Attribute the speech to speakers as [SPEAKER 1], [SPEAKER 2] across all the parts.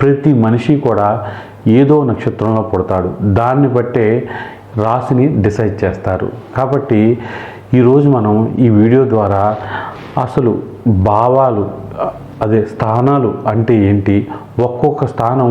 [SPEAKER 1] ప్రతి మనిషి కూడా ఏదో నక్షత్రంలో పుడతాడు. దాన్ని బట్టే రాశిని డిసైడ్ చేస్తారు. కాబట్టి ఈరోజు మనం ఈ వీడియో ద్వారా అసలు భావాలు అదే స్థానాలు అంటే ఏంటి? ఒక్కొక్క స్థానం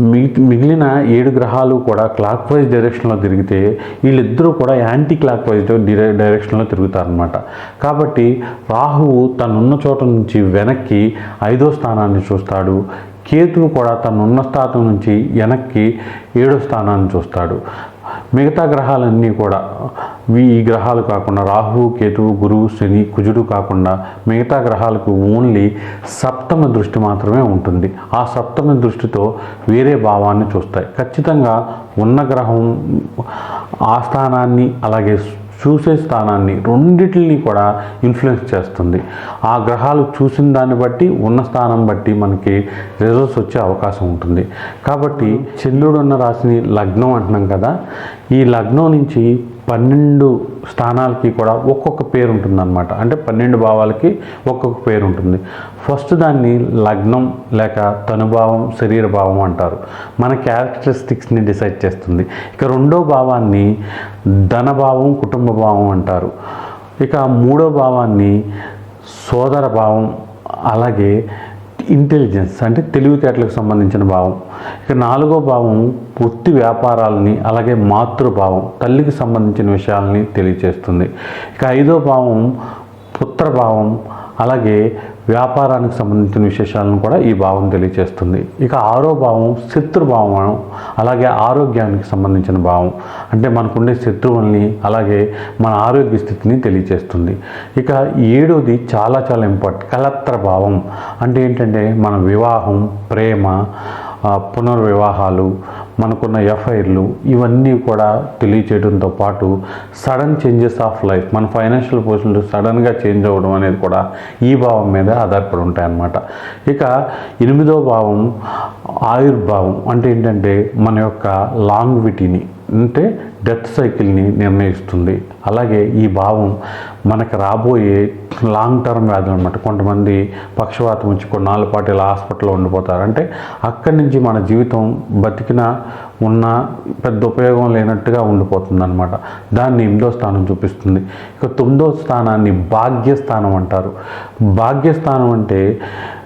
[SPEAKER 1] మిగిలిన ఏడు గ్రహాలు కూడా క్లాక్ వైజ్ డైరెక్షన్లో తిరిగితే వీళ్ళిద్దరూ కూడా యాంటీ క్లాక్ వైజ్ డైరెక్షన్లో తిరుగుతారనమాట కాబట్టి రాహువు తనున్న చోట నుంచి వెనక్కి ఐదో స్థానాన్ని చూస్తాడు. కేతువు కూడా తనున్న స్థానం నుంచి వెనక్కి ఏడో స్థానాన్ని చూస్తాడు. మిగతా గ్రహాలన్నీ కూడా ఈ గ్రహాలు కాకుండా రాహువు కేతువు గురువు శని కుజుడు కాకుండా మిగతా గ్రహాలకు ఓన్లీ సప్తమ దృష్టి మాత్రమే ఉంటుంది. ఆ సప్తమ దృష్టితో వేరే భావాన్ని చూస్తాయి. ఖచ్చితంగా ఉన్న గ్రహం ఆ స్థానాన్ని అలాగే చూసే స్థానాన్ని రెండింటిని కూడా ఇన్ఫ్లుయెన్స్ చేస్తుంది. ఆ గ్రహాలు చూసిన దాన్ని బట్టి ఉన్న స్థానం బట్టి మనకి రిజల్ట్స్ వచ్చే అవకాశం ఉంటుంది. కాబట్టి చంద్రుడు ఉన్న రాశిని లగ్నం అంటున్నాం కదా. ఈ లగ్నం నుంచి పన్నెండు స్థానాలకి కూడా ఒక్కొక్క పేరు ఉంటుందన్నమాట. అంటే పన్నెండు భావాలకి ఒక్కొక్క పేరు ఉంటుంది. ఫస్ట్ దాన్ని లగ్నం లేక తనుభావం శరీర భావం అంటారు. మన క్యారెక్టరిస్టిక్స్ని డిసైడ్ చేస్తుంది. ఇక రెండో భావాన్ని ధనభావం కుటుంబ భావం అంటారు. ఇక మూడో భావాన్ని సోదర భావం అలాగే ఇంటెలిజెన్స్ అంటే తెలివితేటలకు సంబంధించిన భావం. ఇక నాలుగో భావం వృత్తి వ్యాపారాలని అలాగే మాతృభావం తల్లికి సంబంధించిన విషయాలని తెలియజేస్తుంది ఇక ఐదో భావం పుత్రభావం అలాగే వ్యాపారానికి సంబంధించిన విశేషాలను కూడా ఈ భావం తెలియజేస్తుంది ఇక ఆరో భావం శత్రుభావం అలాగే ఆరోగ్యానికి సంబంధించిన భావం. అంటే మనకుండే శత్రువుల్ని అలాగే మన ఆరోగ్య స్థితిని తెలియజేస్తుంది ఇక ఏడోది చాలా చాలా ఇంపార్టెంట్. కలత్ర భావం. అంటే ఏంటంటే మన వివాహం ప్రేమ పునర్వివాహాలు మనకున్న ఎఫ్ఐఆర్లు ఇవన్నీ కూడా తెలియచేయడంతో పాటు సడన్ చేంజెస్ ఆఫ్ లైఫ్ మన ఫైనాన్షియల్ పొజిషన్లు సడన్గా చేంజ్ అవ్వడం అనేది కూడా ఈ భావం మీద ఆధారపడి ఉంటాయన్నమాట. ఇక ఎనిమిదో భావం ఆయుర్భావం అంటే ఏంటంటే మన యొక్క లాంగ్విటీని అంటే డెత్ సైకిల్ని నిర్ణయిస్తుంది. అలాగే ఈ భావం మనకు రాబోయే లాంగ్ టర్మ్ వ్యాధులు అనమాట కొంతమంది పక్షవాతం వచ్చి కొన్నాళ్ళ పాటు ఇలా హాస్పిటల్లో ఉండిపోతారు. అంటే అక్కడి నుంచి మన జీవితం బతికిన ఉన్న పెద్ద ఉపయోగం లేనట్టుగా ఉండిపోతుంది అనమాట దాన్ని ఎనిమిదో స్థానం చూపిస్తుంది. ఇక తొమ్మిదో స్థానాన్ని భాగ్యస్థానం అంటారు. భాగ్యస్థానం అంటే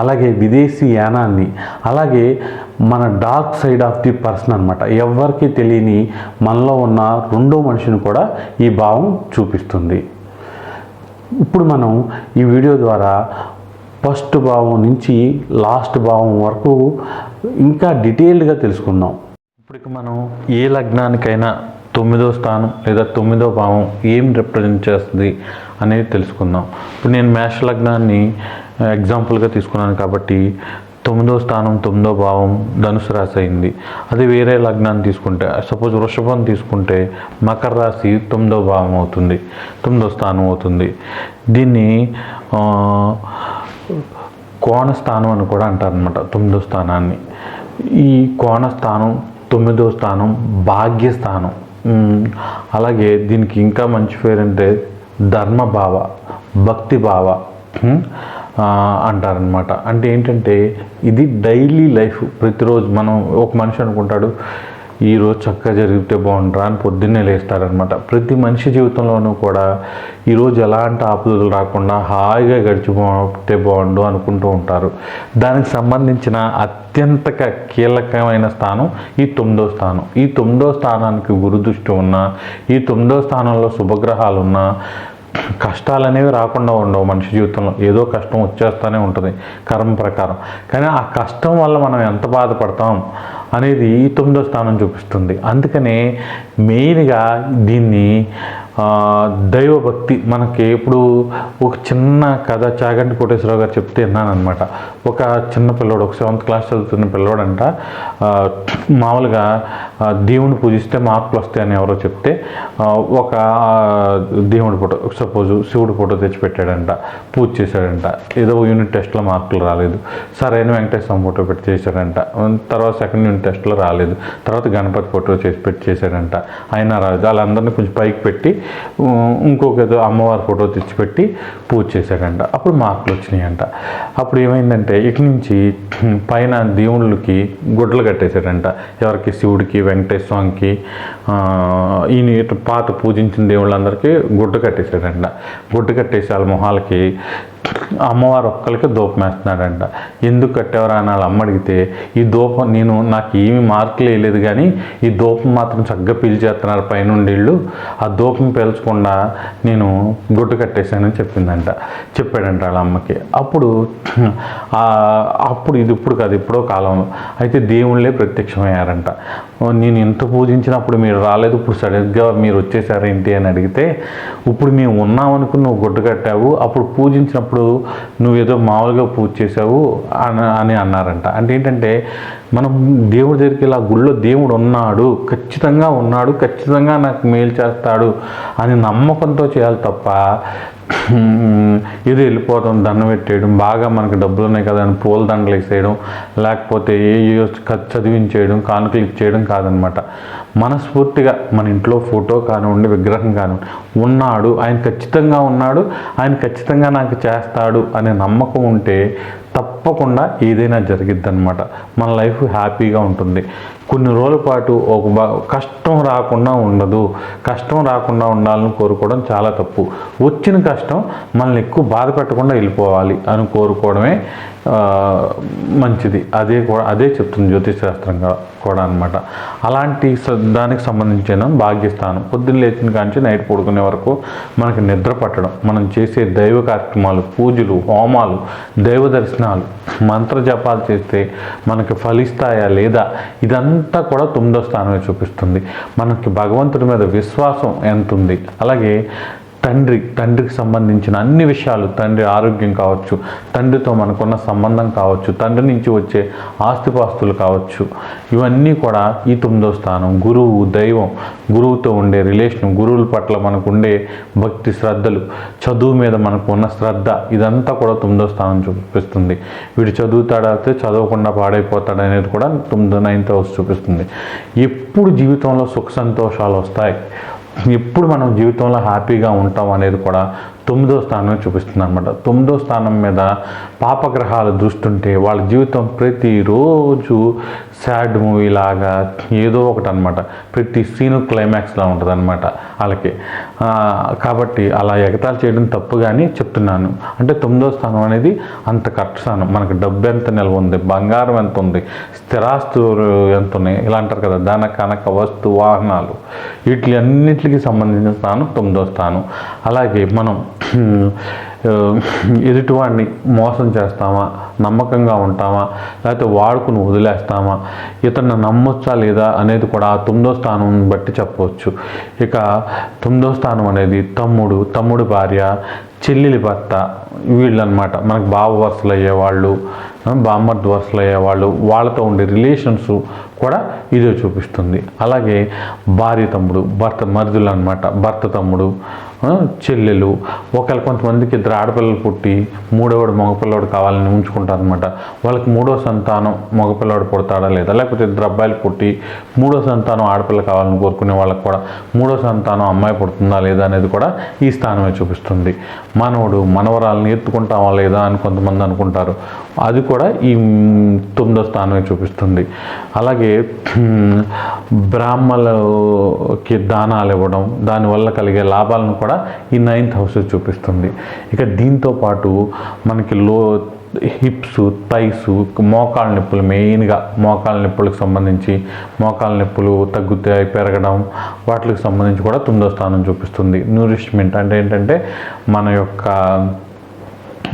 [SPEAKER 1] అలాగే విదేశీ యానాన్ని అలాగే మన dark side of the person అనమాట ఎవరికి తెలియని మనలో ఉన్న రెండో మనిషిని కూడా ఈ భావం చూపిస్తుంది. ఇప్పుడు మనం ఈ వీడియో ద్వారా ఫస్ట్ భావం నుంచి లాస్ట్ భావం వరకు ఇంకా డీటెయిల్డ్గా తెలుసుకుందాం. ఇప్పుడు మనం ఏ లగ్నానికైనా తొమ్మిదో స్థానం లేదా తొమ్మిదో భావం ఏం రిప్రజెంట్ చేస్తుంది అనేది తెలుసుకుందాం. ఇప్పుడు నేను మేష లగ్నాన్ని ఎగ్జాంపుల్గా తీసుకున్నాను కాబట్టి తొమ్మిదో స్థానం తొమ్మిదో భావం ధనుసు రాశి అయింది. అది వేరే లగ్నాన్ని తీసుకుంటే సపోజ్ వృషభం తీసుకుంటే మకర రాశి తొమ్మిదో భావం అవుతుంది తొమ్మిదో స్థానం అవుతుంది. దీన్ని కోణ స్థానం అని కూడా అంటారనమాట తొమ్మిదో స్థానాన్ని. ఈ కోణ స్థానం తొమ్మిదో స్థానం భాగ్యస్థానం అలాగే దీనికి ఇంకా మంచి పేరు అంటే ధర్మభావ భక్తి భావ అంటారనమాట అంటే ఏంటంటే ఇది డైలీ లైఫ్. ప్రతిరోజు మనం ఒక మనిషి అనుకుంటాడు ఈరోజు చక్కగా జరిగితే బాగుంటారా అని పొద్దున్నే లేస్తారనమాట ప్రతి మనిషి జీవితంలోనూ కూడా ఈరోజు ఎలాంటి ఆపదలు రాకుండా హాయిగా గడిచిపోతే బాగుండు అనుకుంటూ ఉంటారు. దానికి సంబంధించిన అత్యంత క- కీలకమైన స్థానం ఈ తొమ్మిదో స్థానం. ఈ తొమ్మిదో స్థానానికి గురుదృష్టి ఉన్న ఈ తొమ్మిదో స్థానంలో శుభగ్రహాలు ఉన్న కష్టాలు అనేవి రాకుండా ఉండవు మనిషి జీవితంలో. ఏదో కష్టం వచ్చేస్తూనే ఉంటుంది కర్మ ప్రకారం. కానీ ఆ కష్టం వల్ల మనం ఎంత బాధపడతాం? అనేది తొమ్మిదో స్థానం చూపిస్తుంది. అందుకనే మెయిన్గా దీన్ని దైవభక్తి మనకి ఇప్పుడు ఒక చిన్న కథ చాగంటి కోటేశ్వరరావు గారు చెప్తే విన్నాను అనమాట ఒక చిన్న పిల్లోడు ఒక సెవెంత్ క్లాస్ చదువుతున్న పిల్లోడంట మామూలుగా దేవుని పూజిస్తే మార్కులు వస్తాయని ఎవరో చెప్తే ఒక దేవుడి ఫోటో సపోజ్ శివుడి ఫోటో తెచ్చి పెట్టాడంట పూజ చేశాడంట. ఏదో యూనిట్ టెస్ట్లో మార్కులు రాలేదు. సరైన వెంకటేశ్వర ఫోటో పెట్టి చేశాడంట. తర్వాత సెకండ్ యూనిట్ టెస్ట్లో రాలేదు. తర్వాత గణపతి ఫోటో చేసి పెట్టి చేశాడంట. అయినా రాలేదు. వాళ్ళందరినీ కొంచెం పైకి పెట్టి ఇంకొక ఏదో అమ్మవారి ఫోటో తెచ్చిపెట్టి పూజ చేశాడంట. అప్పుడు మార్కులు వచ్చినాయంట. అప్పుడు ఏమైందంటే ఇక నుంచి పైన దేవుళ్ళకి గుడ్డలు కట్టేశాడంట. ఎవరికి? శివుడికి వెంకటేశ్వర స్వామికి ఈయన పాత పూజించిన దేవుళ్ళందరికీ గుడ్డ కట్టేశాడంట. గుడ్డ కట్టేసి వాళ్ళ మొహాలకి అమ్మవారు ఒక్కరికి దూపం వేస్తున్నాడంట. ఎందుకు కట్టేవరా అని వాళ్ళ అమ్మ అడిగితే ఈ దూపం నేను నాకు ఏమి మార్కులు వేయలేదు కానీ ఈ దూపం మాత్రం చక్కగా పీల్చేస్తున్నారు పైనుండి వీళ్ళు ఆ దూపం పీల్చకుండా నేను గుడ్డు కట్టేశానని చెప్పిందంట. చెప్పాడంట వాళ్ళ అమ్మకి. అప్పుడు అప్పుడు ఇది ఇప్పుడు కాదు ఇప్పుడో కాలంలో. అయితే దేవుళ్ళే ప్రత్యక్షమయ్యారంట. నేను ఎంత పూజించినప్పుడు మీరు రాలేదు. ఇప్పుడు సడన్గా మీరు వచ్చేసారేంటి అని అడిగితే ఇప్పుడు మేము ఉన్నామనుకుని నువ్వు గుడ్డ కట్టావు. అప్పుడు పూజించినప్పుడు నువ్వు ఏదో మామూలుగా పూజ చేసావు అని అని అన్నారంట. అంటే ఏంటంటే మనం దేవుడి దగ్గరికి ఇలా గుళ్ళో దేవుడు ఉన్నాడు ఖచ్చితంగా ఉన్నాడు ఖచ్చితంగా నాకు మేలు చేస్తాడు అని నమ్మకంతో చేయాలి తప్ప ఇది వెళ్ళిపోవడం దండం పెట్టేయడం బాగా మనకు డబ్బులు ఉన్నాయి కదా అని పూల దండలు వేసేయడం లేకపోతే ఏ చదివించేయడం కానుకలు ఇచ్చేయడం కాదనమాట. మనస్ఫూర్తిగా మన ఇంట్లో ఫోటో కానివ్వండి విగ్రహం కానివ్వండి ఉన్నాడు ఆయన ఖచ్చితంగా ఉన్నాడు ఆయన ఖచ్చితంగా నాకు చేస్తాడు అనే నమ్మకం ఉంటే తప్పకుండా ఏదైనా జరిగిద్ది అనమాట మన లైఫ్ హ్యాపీగా ఉంటుంది. కొన్ని రోజుల పాటు ఒక బా కష్టం రాకుండా ఉండదు. కష్టం రాకుండా ఉండాలని కోరుకోవడం చాలా తప్పు. వచ్చిన కష్టం మనల్ని ఎక్కువ బాధ పెట్టకుండా వెళ్ళిపోవాలి అని కోరుకోవడమే మంచిది. అదే కూడా అదే చెప్తుంది జ్యోతిషశాస్త్రంగా కూడా అనమాట అలాంటి దానికి సంబంధించిన భాగ్యస్థానం. పొద్దున్న లేచిన కాంచి నైట్ పడుకునే వరకు మనకి నిద్ర పట్టడం. మనం చేసే దైవ కార్యక్రమాలు పూజలు హోమాలు దైవ దర్శనాలు మంత్ర జపాలు చేస్తే మనకి ఫలిస్తాయా లేదా? ఇదంతా కూడా తొమ్మిదో స్థానమే చూపిస్తుంది. మనకి భగవంతుడి మీద విశ్వాసం ఎంత ఉంది అలాగే తండ్రి తండ్రికి సంబంధించిన అన్ని విషయాలు తండ్రి ఆరోగ్యం కావచ్చు తండ్రితో మనకున్న సంబంధం కావచ్చు తండ్రి నుంచి వచ్చే ఆస్తిపాస్తులు కావచ్చు ఇవన్నీ కూడా ఈ తొమ్మిదో స్థానం. గురువు దైవం గురువుతో ఉండే రిలేషన్ గురువుల పట్ల మనకు ఉండే భక్తి శ్రద్ధలు చదువు మీద మనకు ఉన్న శ్రద్ధ ఇదంతా కూడా తొమ్మిదో స్థానం చూపిస్తుంది. వీడు చదువుతాడైతే చదవకుండా పాడైపోతాడు అనేది కూడా తొమ్మిదో నైన్త్ హౌస్ చూపిస్తుంది. ఎప్పుడు జీవితంలో సుఖ సంతోషాలు వస్తాయి? ఎప్పుడు మనం జీవితంలో హ్యాపీగా ఉంటాం అనేది కూడా తొమ్మిదో స్థానమే చూపిస్తుంది అనమాట తొమ్మిదో స్థానం మీద పాపగ్రహాల దృష్టి ఉంటే వాళ్ళ జీవితం ప్రతిరోజు సాడ్ మూవీ లాగా ఏదో ఒకటి అనమాట ప్రతి సీను క్లైమాక్స్లా ఉంటుంది అనమాట వాళ్ళకి. కాబట్టి అలా ఎగతాళి చేయడం తప్పు కానీ చెప్తున్నాను. అంటే తొమ్మిదో స్థానం అనేది అంత కరెక్ట్ స్థానం. మనకు డబ్బు ఎంత నిల్వ ఉంది బంగారం ఎంత ఉంది స్థిరాస్తులు ఎంత ఉన్నాయి ఇలా అంటారు కదా ధన కనక వస్తు వాహనాలు. వీటి అన్నిటికి సంబంధించిన స్థానం తొమ్మిదో స్థానం. అలాగే మనం ఎదుటివాడిని మోసం చేస్తామా? నమ్మకంగా ఉంటామా? లేకపోతే వాడుకుని వదిలేస్తామా? ఇతన్ని నమ్మొచ్చా లేదా అనేది కూడా ఆ తొమ్మిదో స్థానం బట్టి చెప్పవచ్చు. ఇక తొమ్మిదో స్థానం అనేది తమ్ముడు తమ్ముడు భార్య చెల్లెలి భర్త వీళ్ళనమాట. మనకు బావ వరుసలు అయ్యేవాళ్ళు ఆ, బామ్మర్ది వరుసలు అయ్యేవాళ్ళు వాళ్ళతో ఉండే రిలేషన్స్ కూడా ఇదే చూపిస్తుంది. అలాగే భార్య తమ్ముడు భర్త మరుదులు అనమాట భర్త తమ్ముడు చెల్లెలు. ఒకవేళ కొంతమందికి ఇద్దరు ఆడపిల్లలు పుట్టి మూడోవాడు మగపిల్లవాడు కావాలని ఉంచుకుంటారు అనమాట వాళ్ళకి మూడో సంతానం మగపిల్లవాడు పుడతాడా లేదా? లేకపోతే ఇద్దరు అబ్బాయిలు పుట్టి మూడో సంతానం ఆడపిల్ల కావాలని కోరుకునే వాళ్ళకి కూడా మూడో సంతానం అమ్మాయి పుడుతుందా లేదా అనేది కూడా ఈ స్థానమే చూపిస్తుంది. మనవడు మనవరాలను ఎత్తుకుంటామా లేదా అని కొంతమంది అనుకుంటారు. అది కూడా ఈ తొమ్మిదో స్థానమే చూపిస్తుంది. అలాగే అలాగే బ్రాహ్మణులకి దానాలు ఇవ్వడం దానివల్ల కలిగే లాభాలను కూడా ఈ నైన్త్ హౌస్ చూపిస్తుంది. ఇక దీంతో పాటు మనకి లో హిప్స్ థైస్ మోకాళ్ళ నొప్పులు మెయిన్గా మోకాళ్ళ నొప్పులకు సంబంధించి మోకాళ్ళ నొప్పులు తగ్గుతాయి పెరగడం వాటికి సంబంధించి కూడా తొమ్మిదో స్థానం చూపిస్తుంది. న్యూరిష్మెంట్ అంటే ఏంటంటే మన యొక్క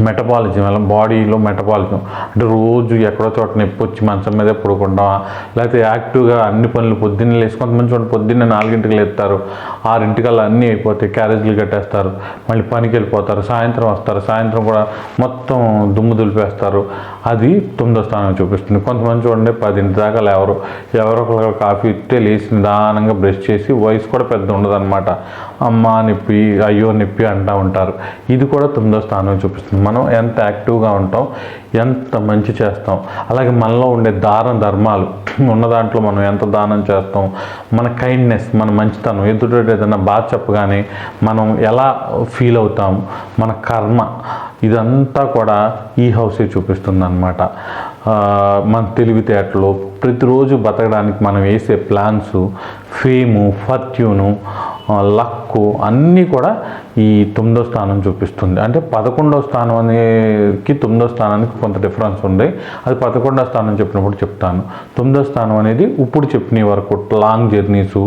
[SPEAKER 1] మెటబాలిజం అలా బాడీలో మెటబాలిజం. అంటే రోజు ఎక్కడో చోట నొప్పి వచ్చి మంచం మీదే పడుకుంటామా లేకపోతే యాక్టివ్గా అన్ని పనులు పొద్దున్నే లేచి కొంతమంది చూడండి పొద్దున్నే నాలుగింటికి లేస్తారు ఆరింటికల్లా అన్నీ అయిపోతాయి క్యారేజీలు కట్టేస్తారు మళ్ళీ పనికి వెళ్ళిపోతారు సాయంత్రం వస్తారు సాయంత్రం కూడా మొత్తం దుమ్ము దులిపేస్తారు. అది తొమ్మిదో స్థానం చూపిస్తుంది. కొంతమంది చూడండి పదింటి దాకా లేవరు. ఎవరో ఒకరు కాఫీ ఇస్తే లేచి నిదానంగా బ్రష్ చేసి వయసు కూడా పెద్ద ఉండదు అనమాట అమ్మ నొప్పి అయ్యో నొప్పి అంటూ ఉంటారు. ఇది కూడా తొమ్మిదో స్థానం చూపిస్తుంది. మనం ఎంత యాక్టివ్గా ఉంటాం ఎంత మంచి చేస్తాం. అలాగే మనలో ఉండే దాన ధర్మాలు ఉన్న దాంట్లో మనం ఎంత దానం చేస్తాం మన కైండ్నెస్ మన మంచితనం ఎదుటి ఏదైనా బాధ చెప్పగానే మనం ఎలా ఫీల్ అవుతాం మన కర్మ ఇదంతా కూడా ఈ హౌసే చూపిస్తుంది అనమాట మన తెలివితేటలు ప్రతిరోజు బతకడానికి మనం వేసే ప్లాన్స్ ఫేము ఫర్ట్యూను లక్కు అన్నీ కూడా ఈ తొమ్మిదో స్థానం చూపిస్తుంది. అంటే పదకొండో స్థానం అనేకి తొమ్మిదో స్థానానికి కొంత డిఫరెన్స్ ఉంది. అది పదకొండో స్థానం చెప్పినప్పుడు చెప్తాను. తొమ్మిదో స్థానం అనేది ఇప్పుడు చెప్పిన వరకు లాంగ్ జర్నీసు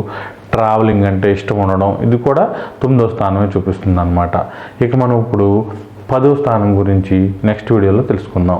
[SPEAKER 1] ట్రావెలింగ్ అంటే ఇష్టం ఉండడం ఇది కూడా తొమ్మిదో స్థానమే చూపిస్తుంది అనమాట ఇక మనం ఇప్పుడు పదో స్థానం గురించి నెక్స్ట్ వీడియోలో తెలుసుకుందాం.